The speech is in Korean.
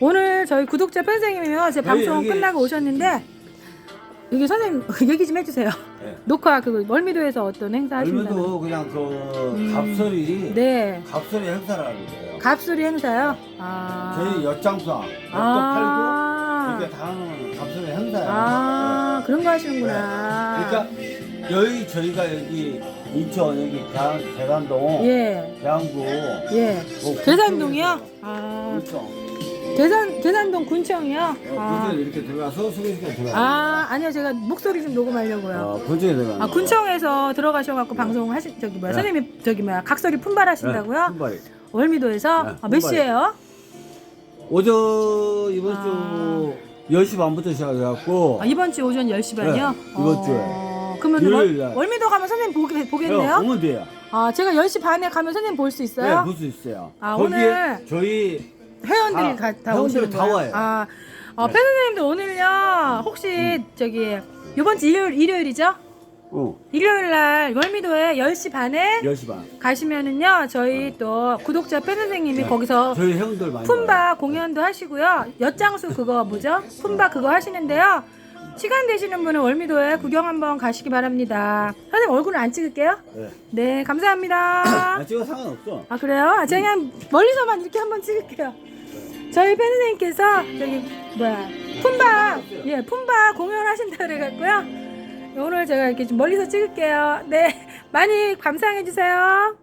오늘 저희 구독자 선생님이요. 제 방송 여기- 끝나고 오셨는데 여기 선생님 얘기 좀 해주세요. 네. 녹화 그 월미도에서 어떤 행사 하신다는? 얼마도 그냥 그 음. 갑설이 네. 갑설이 행사를 하는 거예요. 갑수리 행사요. 아. 저희 엿장수항 엿도 아. 팔고 이렇게 다 하는 갑설이 행사예요. 아 그런 거 네. 하시는구나. 그러니까 여기 저희가 여기 인천 여기 대- 대관동 예. 대안구 예. 뭐 계산동이요? 아. 군청 계산 계산동 군청이요? 아. 군청 이렇게 들어가서 소개시켜 들어가. 아 아니요 제가 목소리 좀 녹음하려고요. 어, 군청에 들어가. 아 군청에서 들어가셔갖고 방송 하신 저기 뭐야 네. 선생님이 저기 뭐야 각설이 품발하신다고요? 신발이. 월미도에서 네, 아, 몇. 시에요? 오전 이번 아. 주 10시 반부터 시작해갖고 아, 이번 주 오전 10시 반이요? 네, 이번 주에. 어, 그러면 월, 날. 월미도 가면 선생님 보게, 어, 보겠네요? 오면 돼요. 아 제가 10시 반에 가면 선생님 볼 수 있어요? 네, 볼수 있어요. 아, 거기에 오늘- 저희 회원들이 아, 가, 다 회원들이 오시는 다 거예요? 와요. 아, 어, 네. 팬선생님들 오늘요 혹시 저기 이번 주 일요일, 일요일이죠? 어, 일요일 날 월미도에 10시 반에 10시 반. 가시면은요 저희 또 구독자 팬 선생님이 네. 거기서 저희 회원들 많이 와요. 품바 공연도 하시고요. 엿장수 그거 뭐죠? 품바 그거 하시는데요. 시간 되시는 분은 월미도에 구경 한번 가시기 바랍니다. 선생님 얼굴은 안 찍을게요. 네. 네, 감사합니다. 아, 찍어 상관없어. 아 그래요? 아, 제가 그냥 멀리서만 이렇게 한번 찍을게요. 저희 팬 선생님께서 저기 뭐야 품바 예 품바 공연하신다 그래갖고요. 오늘 제가 이렇게 좀 멀리서 찍을게요. 네, 많이 감상해 주세요.